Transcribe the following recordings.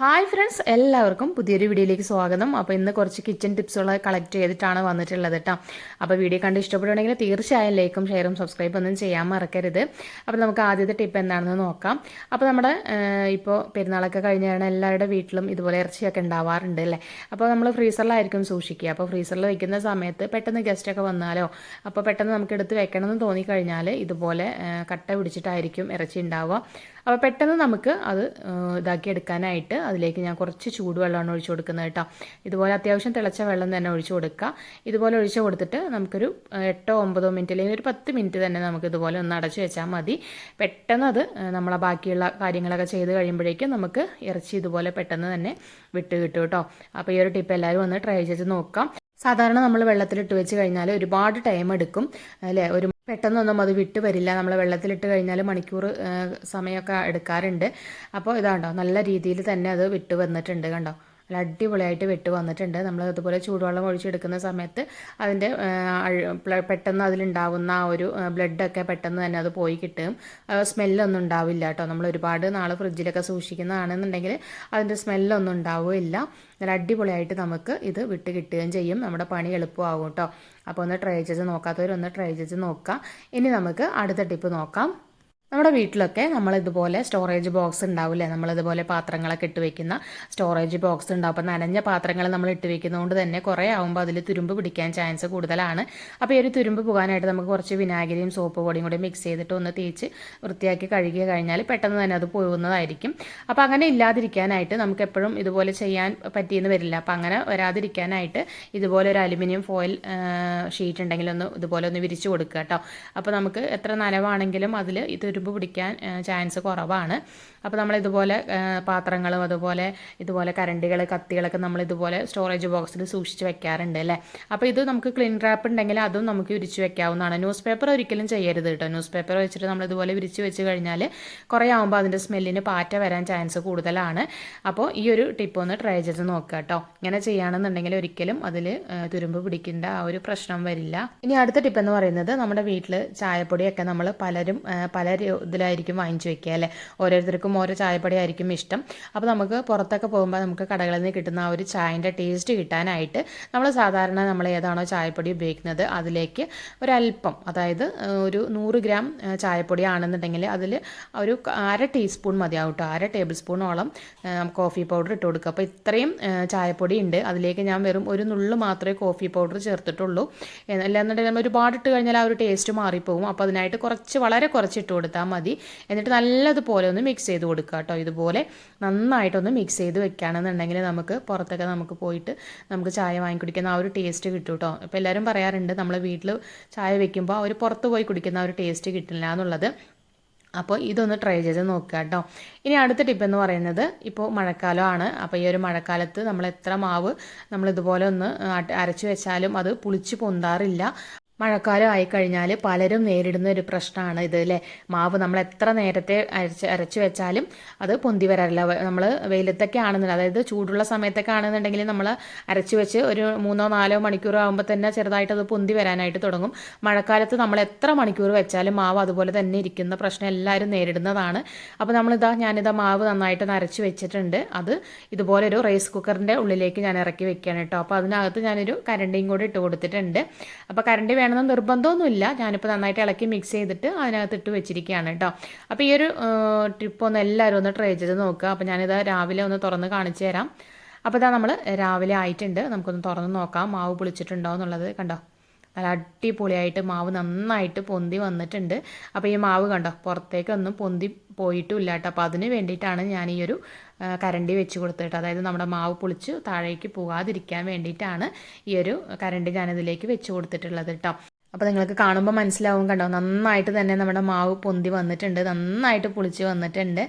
Hi friends എല്ലാവർക്കും പുതിയൊരു വീഡിയോയിലേക്ക് സ്വാഗതം. അപ്പോൾ ഇന്ന് കുറച്ച് കിച്ചൺ ടിപ്സുകൾ കളക്ട് ചെയ്തിട്ടാണ് വന്നിട്ടുള്ളത് കേട്ടോ. അപ്പോൾ വീഡിയോ കണ്ട് ഇഷ്ടപ്പെടുകയാണെങ്കിൽ തീർച്ചയായും ലൈക്കും ഷെയറും സബ്സ്ക്രൈബ് ഒന്നും ചെയ്യാൻ മറക്കരുത്. അപ്പോൾ നമുക്ക് ആദ്യത്തെ ടിപ്പ് എന്താണെന്ന് നോക്കാം. അപ്പോൾ നമ്മുടെ ഇപ്പോൾ പെരുന്നാളൊക്കെ കഴിഞ്ഞാണ് എല്ലാവരുടെ വീട്ടിലും ഇതുപോലെ ഇറച്ചിയൊക്കെ ഉണ്ടാവാറുണ്ട് അല്ലേ? അപ്പോൾ നമ്മൾ ഫ്രീസറിലായിരിക്കും സൂക്ഷിക്കുക. അപ്പോൾ ഫ്രീസറിൽ വയ്ക്കുന്ന സമയത്ത് പെട്ടെന്ന് ഗസ്റ്റൊക്കെ വന്നാലോ അപ്പോൾ പെട്ടെന്ന് നമുക്ക് എടുത്ത് വെക്കണമെന്ന് തോന്നിക്കഴിഞ്ഞാൽ ഇതുപോലെ കട്ട പിടിച്ചിട്ടായിരിക്കും ഇറച്ചി ഉണ്ടാവുക. അപ്പോൾ പെട്ടെന്ന് നമുക്ക് അത് ഇതാക്കി എടുക്കാനായിട്ട് അതിലേക്ക് ഞാൻ കുറച്ച് ചൂടുവെള്ളമാണ് ഒഴിച്ചു കൊടുക്കുന്നത് കേട്ടോ. ഇതുപോലെ അത്യാവശ്യം തിളച്ച വെള്ളം തന്നെ ഒഴിച്ചു കൊടുക്കുക. ഇതുപോലെ ഒഴിച്ചു കൊടുത്തിട്ട് നമുക്കൊരു എട്ടോ ഒമ്പതോ മിനിറ്റ് അല്ലെങ്കിൽ ഒരു പത്ത് മിനിറ്റ് തന്നെ നമുക്ക് ഇതുപോലെ ഒന്ന് അടച്ചു വെച്ചാൽ മതി. പെട്ടെന്ന് അത് നമ്മളെ ബാക്കിയുള്ള കാര്യങ്ങളൊക്കെ ചെയ്ത് കഴിയുമ്പോഴേക്കും നമുക്ക് ഇറച്ചി ഇതുപോലെ പെട്ടെന്ന് തന്നെ വിട്ട് കിട്ടും കേട്ടോ. അപ്പോൾ ഈ ഒരു ടിപ്പ് എല്ലാവരും ഒന്ന് ട്രൈ ചെയ്ത് നോക്കാം. സാധാരണ നമ്മൾ വെള്ളത്തിലിട്ട് വെച്ച് കഴിഞ്ഞാൽ ഒരുപാട് ടൈം എടുക്കും അല്ലേ? ഒരു പെട്ടെന്നൊന്നും അത് വിട്ട് വരില്ല. നമ്മൾ വെള്ളത്തിലിട്ട് കഴിഞ്ഞാൽ മണിക്കൂർ സമയമൊക്കെ എടുക്കാറുണ്ട്. അപ്പോൾ ഇതാണ്ടോ? നല്ല രീതിയിൽ തന്നെ അത് വിട്ട് വന്നിട്ടുണ്ട് കണ്ടോ? നല്ല അടിപൊളിയായിട്ട് വെട്ട് വന്നിട്ടുണ്ട്. നമ്മൾ അതുപോലെ ചൂടുവെള്ളം ഒഴിച്ചെടുക്കുന്ന സമയത്ത് അതിന്റെ പെട്ടെന്ന് അതിലുണ്ടാവുന്ന ആ ഒരു ബ്ലഡൊക്കെ പെട്ടെന്ന് തന്നെ അത് പോയി കിട്ടും. സ്മെല്ലൊന്നും ഉണ്ടാവില്ല കേട്ടോ. നമ്മൾ ഒരുപാട് നാൾ ഫ്രിഡ്ജിലൊക്കെ സൂക്ഷിക്കുന്നതാണെന്നുണ്ടെങ്കിൽ അതിന്റെ സ്മെല്ലൊന്നും ഉണ്ടാവില്ല നല്ല അടിപൊളിയായിട്ട് നമുക്ക് ഇത് വിട്ട് കിട്ടുകയും ചെയ്യും. നമ്മുടെ പണി എളുപ്പമാകും കേട്ടോ. അപ്പോൾ ഒന്ന് ട്രൈ ചെയ്ത് നോക്കാത്തവരൊന്ന് ട്രൈ ചെയ്ത് നോക്കാം. ഇനി നമുക്ക് അടുത്ത ടിപ്പ് നോക്കാം. നമ്മുടെ വീട്ടിലൊക്കെ നമ്മൾ ഇതുപോലെ സ്റ്റോറേജ് ബോക്സ് ഉണ്ടാവില്ലേ? നമ്മളിതുപോലെ പാത്രങ്ങളൊക്കെ ഇട്ട് വെക്കുന്ന സ്റ്റോറേജ് ബോക്സ് ഉണ്ടാവും. അപ്പോൾ നനഞ്ഞ പാത്രങ്ങൾ നമ്മൾ ഇട്ട് വെക്കുന്നതുകൊണ്ട് തന്നെ കുറേ ആകുമ്പോൾ അതിൽ തുരുമ്പ് പിടിക്കാൻ ചാൻസ് കൂടുതലാണ്. അപ്പോൾ ഈ ഒരു തുരുമ്പ് പോകാനായിട്ട് നമുക്ക് കുറച്ച് വിനാഗിരിയും സോപ്പ് പൊടിയും കൂടി മിക്സ് ചെയ്തിട്ട് ഒന്ന് തേച്ച് വൃത്തിയാക്കി കഴുകി കഴിഞ്ഞാൽ പെട്ടെന്ന് തന്നെ അത് പോകുന്നതായിരിക്കും. അപ്പോൾ അങ്ങനെ ഇല്ലാതിരിക്കാനായിട്ട് നമുക്ക് എപ്പോഴും ഇതുപോലെ ചെയ്യാൻ പറ്റിയെന്ന് വരില്ല. അപ്പോൾ അങ്ങനെ വരാതിരിക്കാനായിട്ട് ഇതുപോലെ ഒരു അലുമിനിയം ഫോയിൽ ഷീറ്റ് ഉണ്ടെങ്കിൽ ഒന്ന് ഇതുപോലെ ഒന്ന് വിരിച്ചു കൊടുക്കുക കേട്ടോ അപ്പോൾ നമുക്ക് എത്ര നനവാണെങ്കിലും അതിൽ ഇതൊരു തുരുമ്പ് പിടിക്കാൻ ചാൻസ് കുറവാണ്. അപ്പോൾ നമ്മൾ ഇതുപോലെ പാത്രങ്ങളും അതുപോലെ ഇതുപോലെ കരണ്ടികൾ കത്തികളൊക്കെ നമ്മൾ ഇതുപോലെ സ്റ്റോറേജ് ബോക്സിൽ സൂക്ഷിച്ച് വെക്കാറുണ്ട് അല്ലേ? അപ്പോൾ ഇത് നമുക്ക് ക്ലീൻ റാപ്പ് ഉണ്ടെങ്കിൽ അതും നമുക്ക് വിരിച്ച് വെക്കാവുന്നതാണ്. ന്യൂസ് പേപ്പർ ഒരിക്കലും ചെയ്യരുത് കേട്ടോ ന്യൂസ് പേപ്പർ വെച്ചിട്ട് നമ്മൾ ഇതുപോലെ വിരിച്ച് വെച്ച് കഴിഞ്ഞാൽ കുറേ ആകുമ്പോൾ അതിന്റെ സ്മെല്ലിന് പാറ്റ വരാൻ ചാൻസ് കൂടുതലാണ്. അപ്പോൾ ഈ ഒരു ടിപ്പ് ഒന്ന് ട്രൈ ചെയ്ത് നോക്കുക കേട്ടോ ഇങ്ങനെ ചെയ്യുകയാണെന്നുണ്ടെങ്കിൽ ഒരിക്കലും അതിൽ തുരുമ്പ് പിടിക്കേണ്ട ആ ഒരു പ്രശ്നം വരില്ല. ഇനി അടുത്ത ടിപ്പ് എന്ന് പറയുന്നത് നമ്മുടെ വീട്ടിൽ ചായപ്പൊടിയൊക്കെ നമ്മൾ പലരും പല ഇതിലായിരിക്കും വാങ്ങിച്ചു വെക്കുക അല്ലേ? ഓരോരുത്തർക്കും ഓരോ ചായപ്പൊടി ആയിരിക്കും ഇഷ്ടം. അപ്പോൾ നമുക്ക് പുറത്തൊക്കെ പോകുമ്പോൾ നമുക്ക് കടകളിൽ നിന്ന് കിട്ടുന്ന ആ ഒരു ചായന്റെ ടേസ്റ്റ് കിട്ടാനായിട്ട് നമ്മൾ സാധാരണ നമ്മൾ ഏതാണോ ചായപ്പൊടി ഉപയോഗിക്കുന്നത് അതിലേക്ക് ഒരല്പം അതായത് ഒരു നൂറ് ഗ്രാം ചായപ്പൊടി ആണെന്നുണ്ടെങ്കിൽ അതിൽ ഒരു അര ടീസ്പൂൺ മതിയാവും കേട്ടോ. അര ടേബിൾ സ്പൂണോളം കോഫി പൗഡർ ഇട്ട് കൊടുക്കുക. അപ്പോൾ ഇത്രയും ചായപ്പൊടി ഉണ്ട്. അതിലേക്ക് ഞാൻ വെറും ഒരു നുള്ളു മാത്രമേ കോഫി പൗഡർ ചേർത്തിട്ടുള്ളൂ. അല്ലാന്നുണ്ടെങ്കിൽ നമ്മൾ ഒരുപാട് ഇട്ട് കഴിഞ്ഞാൽ ആ ഒരു ടേസ്റ്റ് മാറിപ്പോകും അപ്പോൾ അതിനായിട്ട് കുറച്ച് വളരെ കുറച്ച് ഇട്ട് കൊടുത്താൽ മതി. എന്നിട്ട് നല്ലതുപോലെ ഒന്ന് മിക്സ് ചെയ്ത് കൊടുക്കുക കേട്ടോ. ഇതുപോലെ നന്നായിട്ടൊന്ന് മിക്സ് ചെയ്ത് വെക്കുകയാണെന്നുണ്ടെങ്കിൽ നമുക്ക് പുറത്തൊക്കെ നമുക്ക് പോയിട്ട് നമുക്ക് ചായ വാങ്ങി കുടിക്കുന്ന ആ ഒരു ടേസ്റ്റ് കിട്ടും കേട്ടോ. ഇപ്പോൾ എല്ലാവരും പറയാറുണ്ട് നമ്മൾ വീട്ടിൽ ചായ വെക്കുമ്പോൾ അവർ പുറത്ത് പോയി കുടിക്കുന്ന ആ ഒരു ടേസ്റ്റ് കിട്ടില്ല എന്നുള്ളത്. അപ്പോൾ ഇതൊന്ന് ട്രൈ ചെയ്ത് നോക്കുക കേട്ടോ. ഇനി അടുത്ത ടിപ്പ് എന്ന് പറയുന്നത് ഇപ്പോൾ മഴക്കാലമാണ്. അപ്പോൾ ഈ ഒരു മഴക്കാലത്ത് നമ്മൾ എത്ര മാവ് നമ്മൾ ഇതുപോലെ ഒന്ന് അരച്ച് വെച്ചാലും അത് പുളിച്ച് പൊന്താറില്ല. മഴക്കാലം ആയിക്കഴിഞ്ഞാൽ പലരും നേരിടുന്ന ഒരു പ്രശ്നമാണ് ഇത് അല്ലേ? മാവ് നമ്മൾ എത്ര നേരത്തെ അരച്ച് അരച്ച് വെച്ചാലും അത് പൊന്തി വരാറില്ല. നമ്മൾ വെയിലത്തൊക്കെ ആണെന്നുണ്ടെങ്കിൽ അതായത് ചൂടുള്ള സമയത്തൊക്കെ ആണെന്നുണ്ടെങ്കിൽ നമ്മൾ അരച്ച് വെച്ച് ഒരു മൂന്നോ നാലോ മണിക്കൂർ ആകുമ്പോൾ തന്നെ ചെറുതായിട്ട് അത് പൊന്തി വരാനായിട്ട് തുടങ്ങും. മഴക്കാലത്ത് നമ്മൾ എത്ര മണിക്കൂർ വെച്ചാലും മാവ് അതുപോലെ തന്നെ ഇരിക്കുന്ന പ്രശ്നം എല്ലാവരും നേരിടുന്നതാണ്. അപ്പോൾ നമ്മളിതാ ഞാനിതാ മാവ് നന്നായിട്ട് അരച്ച് വെച്ചിട്ടുണ്ട്. അത് ഇതുപോലെ ഒരു റൈസ് കുക്കറിന്റെ ഉള്ളിലേക്ക് ഞാൻ ഇറക്കി വെക്കുകയാണ് കേട്ടോ. അപ്പോൾ അതിനകത്ത് ഞാനൊരു കരണ്ടിയും കൂടി ഇട്ട് കൊടുത്തിട്ടുണ്ട്. അപ്പോൾ കരണ്ടി വേണമെന്ന് നിർബന്ധമൊന്നുമില്ല. ഞാനിപ്പോൾ നന്നായിട്ട് ഇളക്കി മിക്സ് ചെയ്തിട്ട് അതിനകത്ത് ഇട്ട് വെച്ചിരിക്കുകയാണ് കേട്ടോ. അപ്പോൾ ഈ ഒരു ട്രിപ്പ് ഒന്ന് എല്ലാവരും ഒന്ന് ട്രൈ ചെയ്ത് നോക്കുക. അപ്പോൾ ഞാനിത് രാവിലെ ഒന്ന് തുറന്ന് കാണിച്ചു തരാം. അപ്പോൾ ഇതാ നമ്മൾ രാവിലെ ആയിട്ടുണ്ട്. നമുക്കൊന്ന് തുറന്ന് നോക്കാം. മാവ് പുളിച്ചിട്ടുണ്ടോ എന്നുള്ളത് കണ്ടോ? നല്ല അടിപൊളിയായിട്ട് മാവ് നന്നായിട്ട് പൊന്തി വന്നിട്ടുണ്ട്. അപ്പോൾ ഈ മാവ് കണ്ടോ? പുറത്തേക്കൊന്നും പൊന്തി പോയിട്ടുമില്ല കേട്ടോ അപ്പോൾ അതിന് വേണ്ടിയിട്ടാണ് ഞാൻ ഈ ഒരു കരണ്ടി വെച്ച് കൊടുത്തിട്ട് അതായത് നമ്മുടെ മാവ് പൊളിച്ച് താഴേക്ക് പോകാതിരിക്കാൻ വേണ്ടിയിട്ടാണ് ഈ ഒരു കരണ്ടി ഞാനിതിലേക്ക് വെച്ച് കൊടുത്തിട്ടുള്ളത് കേട്ടോ അപ്പോൾ നിങ്ങൾക്ക് കാണുമ്പോൾ മനസ്സിലാവും കണ്ടോ നന്നായിട്ട് തന്നെ നമ്മുടെ മാവ് പൊന്തി വന്നിട്ടുണ്ട് നന്നായിട്ട് പുളിച്ച് വന്നിട്ടുണ്ട്.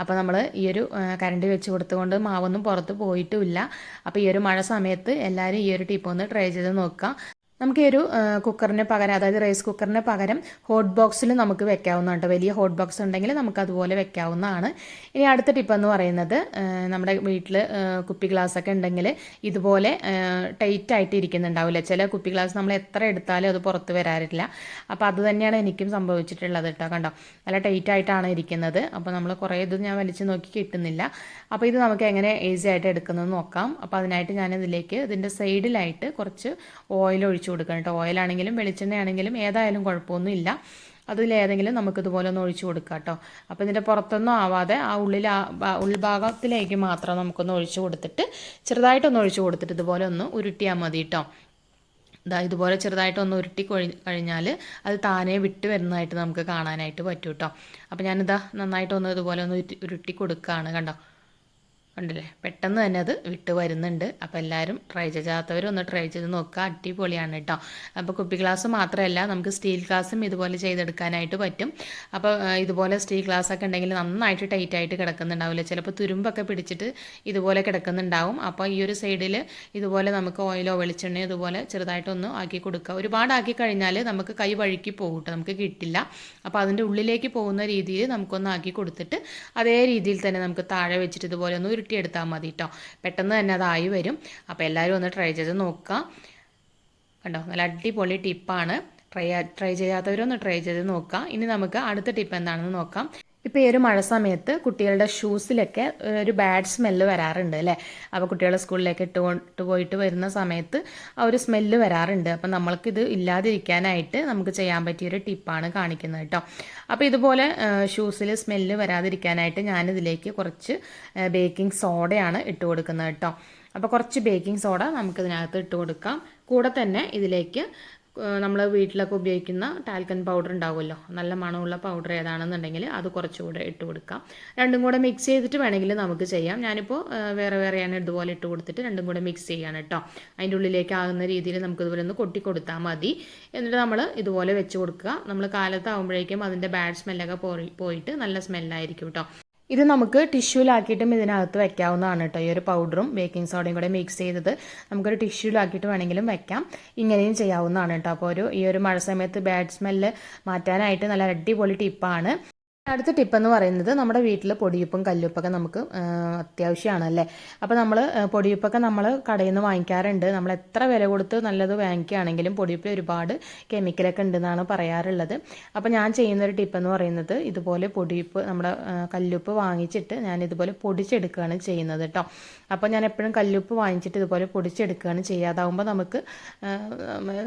അപ്പോൾ നമ്മൾ ഈ ഒരു കരണ്ടി വെച്ച് കൊടുത്തുകൊണ്ട് മാവൊന്നും പുറത്ത് പോയിട്ടുമില്ല. അപ്പോൾ ഈ ഒരു മഴ സമയത്ത് എല്ലാവരും ഈ ഒരു ടിപ്പ് ഒന്ന് ട്രൈ ചെയ്ത് നോക്കുക. നമുക്ക് ഒരു കുക്കറിന് പകരം അതായത് റൈസ് കുക്കറിന് പകരം ഹോട്ട് ബോക്സിൽ നമുക്ക് വെക്കാവുന്നതാണ് വലിയ ഹോട്ട് ബോക്സ് ഉണ്ടെങ്കിൽ നമുക്ക് അതുപോലെ വെക്കാവുന്നതാണ്. ഇനി അടുത്ത ടിപ്പ് എന്ന് പറയുന്നത് നമ്മുടെ വീട്ടിൽ കുപ്പി ഗ്ലാസ് ഒക്കെ ഉണ്ടെങ്കിൽ ഇതുപോലെ ടൈറ്റ് ആയിട്ട് ഇരിക്കുന്നുണ്ടാവില്ല? ചില കുപ്പി ഗ്ലാസ് നമ്മൾ എത്ര എടുത്താലും അത് പുറത്ത് വരാറില്ല. അപ്പോൾ അത് തന്നെയാണ് എനിക്കും സംഭവിച്ചിട്ടുള്ളത് കേട്ടോ കണ്ടോ? നല്ല ടൈറ്റ് ആയിട്ടാണ് ഇരിക്കുന്നത്. അപ്പോൾ നമ്മൾ കുറേ ഇത് ഞാൻ വലിച്ചു നോക്കി കിട്ടുന്നില്ല. അപ്പോൾ ഇത് നമുക്ക് എങ്ങനെ ഈസി ആയിട്ട് എടുക്കുന്നത് നോക്കാം. അപ്പോൾ അതിനായിട്ട് ഞാൻ ഇതിലേക്ക് ഇതിന്റെ സൈഡിലായിട്ട് കുറച്ച് ഓയിൽ ഒഴിച്ചു കൊടുക്കണം കേട്ടോ. ഓയിലാണെങ്കിലും വെളിച്ചെണ്ണയാണെങ്കിലും ഏതായാലും കുഴപ്പമൊന്നുമില്ല. അതിലേതെങ്കിലും നമുക്ക് ഇതുപോലെ ഒന്ന് ഒഴിച്ചു കൊടുക്കാം കേട്ടോ. അപ്പോൾ ഇതിന്റെ പുറത്തൊന്നും ആവാതെ ആ ഉള്ളിൽ ഉൾഭാഗത്തിലേക്ക് മാത്രം നമുക്കൊന്ന് ഒഴിച്ചു കൊടുത്തിട്ട് ചെറുതായിട്ടൊന്ന് ഒഴിച്ചു കൊടുത്തിട്ട് ഇതുപോലെ ഒന്ന് ഉരുട്ടിയാൽ മതി കേട്ടോ. ഇതാ ഇതുപോലെ ചെറുതായിട്ടൊന്ന് ഉരുട്ടി കൊഴി കഴിഞ്ഞാൽ അത് താനെ വിട്ട് വരുന്നതായിട്ട് നമുക്ക് കാണാനായിട്ട് പറ്റും കേട്ടോ. അപ്പോൾ ഞാനിതാ നന്നായിട്ടൊന്ന് ഇതുപോലെ ഒന്ന് ഉരുട്ടി- ഉരുട്ടി കൊടുക്കുകയാണ് കണ്ടോ. കണ്ടില്ലേ പെട്ടെന്ന് തന്നെ അത് വിട്ട് വരുന്നുണ്ട്. അപ്പോൾ എല്ലാവരും ട്രൈ ഒന്ന് ട്രൈ ചെയ്ത് നോക്കുക അടിപൊളിയാണ് കേട്ടോ അപ്പോൾ കുപ്പി ഗ്ലാസ് മാത്രമല്ല നമുക്ക് സ്റ്റീൽ ഗ്ലാസും ഇതുപോലെ ചെയ്തെടുക്കാനായിട്ട് പറ്റും. അപ്പോൾ ഇതുപോലെ സ്റ്റീൽ ഗ്ലാസ് ഒക്കെ ഉണ്ടെങ്കിൽ നന്നായിട്ട് ടൈറ്റ് ആയിട്ട് കിടക്കുന്നുണ്ടാവില്ല? ചിലപ്പോൾ തുരുമ്പൊക്കെ പിടിച്ചിട്ട് ഇതുപോലെ കിടക്കുന്നുണ്ടാവും. അപ്പോൾ ഈ ഒരു സൈഡിൽ ഇതുപോലെ നമുക്ക് ഓയിലോ വെളിച്ചെണ്ണയോ ഇതുപോലെ ചെറുതായിട്ടൊന്ന് ആക്കി കൊടുക്കുക. ഒരുപാട് ആക്കി കഴിഞ്ഞാൽ നമുക്ക് കൈ വഴുക്കി പോകും കേട്ടോ നമുക്ക് കിട്ടില്ല. അപ്പോൾ അതിന്റെ ഉള്ളിലേക്ക് പോകുന്ന രീതിയിൽ നമുക്കൊന്ന് ആക്കി കൊടുത്തിട്ട് അതേ രീതിയിൽ തന്നെ നമുക്ക് താഴെ വെച്ചിട്ട് ഇതുപോലെ ഒന്ന് ഉരുട്ടിയെടുത്താൽ മതി കേട്ടോ പെട്ടെന്ന് തന്നെ അതായി വരും. അപ്പോൾ എല്ലാവരും ഒന്ന് ട്രൈ ചെയ്ത് നോക്കുക കണ്ടോ? നല്ല അടിപൊളി ടിപ്പാണ് ട്രൈ ട്രൈ ചെയ്യാത്തവരൊന്ന് ട്രൈ ചെയ്ത് നോക്കുക ഇനി നമുക്ക് അടുത്ത ടിപ്പ് എന്താണെന്ന് നോക്കാം. ഇപ്പോൾ ഈ ഒരു മഴ സമയത്ത് കുട്ടികളുടെ ഷൂസിലൊക്കെ ഒരു ബാഡ് സ്മെല്ല് വരാറുണ്ട് അല്ലേ? അപ്പോൾ കുട്ടികളെ സ്കൂളിലേക്ക് ഇട്ട് കൊണ്ട് പോയിട്ട് വരുന്ന സമയത്ത് ആ ഒരു സ്മെല്ല് വരാറുണ്ട്. അപ്പം നമ്മൾക്കിത് ഇല്ലാതിരിക്കാനായിട്ട് നമുക്ക് ചെയ്യാൻ പറ്റിയൊരു ടിപ്പാണ് കാണിക്കുന്നത് കേട്ടോ. അപ്പോൾ ഇതുപോലെ ഷൂസിൽ സ്മെല്ല് വരാതിരിക്കാനായിട്ട് ഞാനിതിലേക്ക് കുറച്ച് ബേക്കിംഗ് സോഡയാണ് ഇട്ട് കൊടുക്കുന്നത് കേട്ടോ. അപ്പോൾ കുറച്ച് ബേക്കിംഗ് സോഡ നമുക്കിതിനകത്ത് ഇട്ട് കൊടുക്കാം. കൂടെ തന്നെ ഇതിലേക്ക് നമ്മൾ വീട്ടിലൊക്കെ ഉപയോഗിക്കുന്ന ടാൽക്കൻ പൗഡർ ഉണ്ടാവുമല്ലോ. നല്ല മണമുള്ള പൗഡർ ഏതാണെന്നുണ്ടെങ്കിൽ അത് കുറച്ചുകൂടെ ഇട്ട് കൊടുക്കാം. രണ്ടും കൂടെ മിക്സ് ചെയ്തിട്ട് വേണമെങ്കിൽ നമുക്ക് ചെയ്യാം. ഞാനിപ്പോൾ വേറെ വേറെ വേറെയാണ് ഇതുപോലെ ഇട്ട് കൊടുത്തിട്ട് രണ്ടും കൂടെ മിക്സ് ചെയ്യാണ് കേട്ടോ അതിന്റെ ഉള്ളിലേക്ക് ആകുന്ന രീതിയിൽ നമുക്ക് ഇതുപോലെ ഒന്ന് കൊട്ടി കൊടുത്താൽ മതി. എന്നിട്ട് നമ്മൾ ഇതുപോലെ വെച്ച് കൊടുക്കുക. നമ്മൾ കാലത്താകുമ്പോഴേക്കും അതിന്റെ ബാഡ് സ്മെല്ലൊക്കെ പോയി പോയിട്ട് നല്ല സ്മെല്ലായിരിക്കും കേട്ടോ ഇത് നമുക്ക് ടിഷ്യൂലാക്കിയിട്ടും ഇതിനകത്ത് വെക്കാവുന്നതാണ് കേട്ടോ. ഈ ഒരു പൗഡറും ബേക്കിംഗ് സോഡയും കൂടെ മിക്സ് ചെയ്തത് നമുക്കൊരു ടിഷ്യൂലാക്കിയിട്ട് വേണമെങ്കിലും വെക്കാം. ഇങ്ങനെയും ചെയ്യാവുന്നതാണ് കേട്ടോ. അപ്പോൾ ഒരു ഈ ഒരു മഴ സമയത്ത് ബാഡ് സ്മെല്ല് മാറ്റാനായിട്ട് നല്ല അടിപൊളി ടിപ്പാണ് അടുത്ത ടിപ്പ് എന്ന് പറയുന്നത് നമ്മുടെ വീട്ടിൽ പൊടിയുപ്പും കല്ലുപ്പൊക്കെ നമുക്ക് അത്യാവശ്യമാണല്ലേ? അപ്പോൾ നമ്മൾ പൊടിയുപ്പൊക്കെ നമ്മൾ കടയിൽ നിന്ന് വാങ്ങിക്കാറുണ്ട്. നമ്മൾ എത്ര വില കൊടുത്ത് നല്ലത് വാങ്ങിക്കുകയാണെങ്കിലും പൊടിയുപ്പിൽ ഒരുപാട് കെമിക്കലൊക്കെ ഉണ്ടെന്നാണ് പറയാറുള്ളത്. അപ്പോൾ ഞാൻ ചെയ്യുന്ന ഒരു ടിപ്പ് എന്ന് പറയുന്നത് ഇതുപോലെ പൊടിയുപ്പ് നമ്മുടെ കല്ലുപ്പ് വാങ്ങിച്ചിട്ട് ഞാൻ ഇതുപോലെ പൊടിച്ചെടുക്കുകയാണ് ചെയ്യുന്നത് കേട്ടോ അപ്പോൾ ഞാൻ എപ്പോഴും കല്ലുപ്പ് വാങ്ങിച്ചിട്ട് ഇതുപോലെ പൊടിച്ചെടുക്കുകയാണ് ചെയ്യുക അതാകുമ്പോൾ നമുക്ക്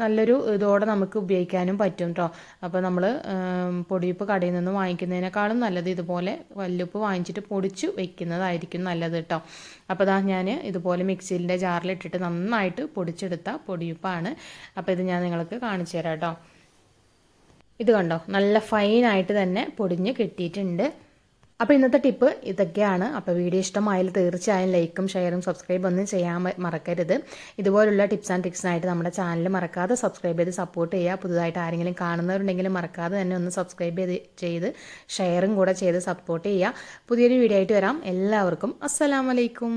നല്ലൊരു ഇതോടെ നമുക്ക് ഉപയോഗിക്കാനും പറ്റും കേട്ടോ അപ്പോൾ നമ്മൾ പൊടിയുപ്പ് കടയിൽ നിന്ന് വാങ്ങിക്കുന്നതിനേക്കാളും നല്ലത് ഇതുപോലെ വല്ലുപ്പ് വാങ്ങിച്ചിട്ട് പൊടിച്ച് വെക്കുന്നതായിരിക്കും നല്ലത് കേട്ടോ അപ്പോൾ ഇതാ ഞാൻ ഇതുപോലെ മിക്സിയിന്റെ ജാറിലിട്ടിട്ട് നന്നായിട്ട് പൊടിച്ചെടുത്ത പൊടിയുപ്പാണ്. അപ്പോൾ ഇത് ഞാൻ നിങ്ങൾക്ക് കാണിച്ചു തരാം കേട്ടോ ഇത് കണ്ടോ? നല്ല ഫൈനായിട്ട് തന്നെ പൊടിഞ്ഞ് കിട്ടിയിട്ടുണ്ട്. അപ്പോൾ ഇന്നത്തെ ടിപ്പ് ഇതൊക്കെയാണ്. അപ്പോൾ വീഡിയോ ഇഷ്ടമായാൽ തീർച്ചയായും ലൈക്കും ഷെയറും സബ്സ്ക്രൈബ് ഒന്നും ചെയ്യാൻ മറക്കരുത്. ഇതുപോലുള്ള ടിപ്സ് ആൻഡ് ട്രിക്സിനായിട്ട് നമ്മുടെ ചാനൽ മറക്കാതെ സബ്സ്ക്രൈബ് ചെയ്ത് സപ്പോർട്ട് ചെയ്യുക. പുതുതായിട്ട് ആരെങ്കിലും കാണുന്നവരുണ്ടെങ്കിലും മറക്കാതെ തന്നെ ഒന്ന് സബ്സ്ക്രൈബ് ചെയ്ത് ചെയ്ത് ഷെയറും കൂടെ ചെയ്ത് സപ്പോർട്ട് ചെയ്യുക. പുതിയൊരു വീഡിയോ ആയിട്ട് വരാം. എല്ലാവർക്കും അസ്സലാമലൈക്കും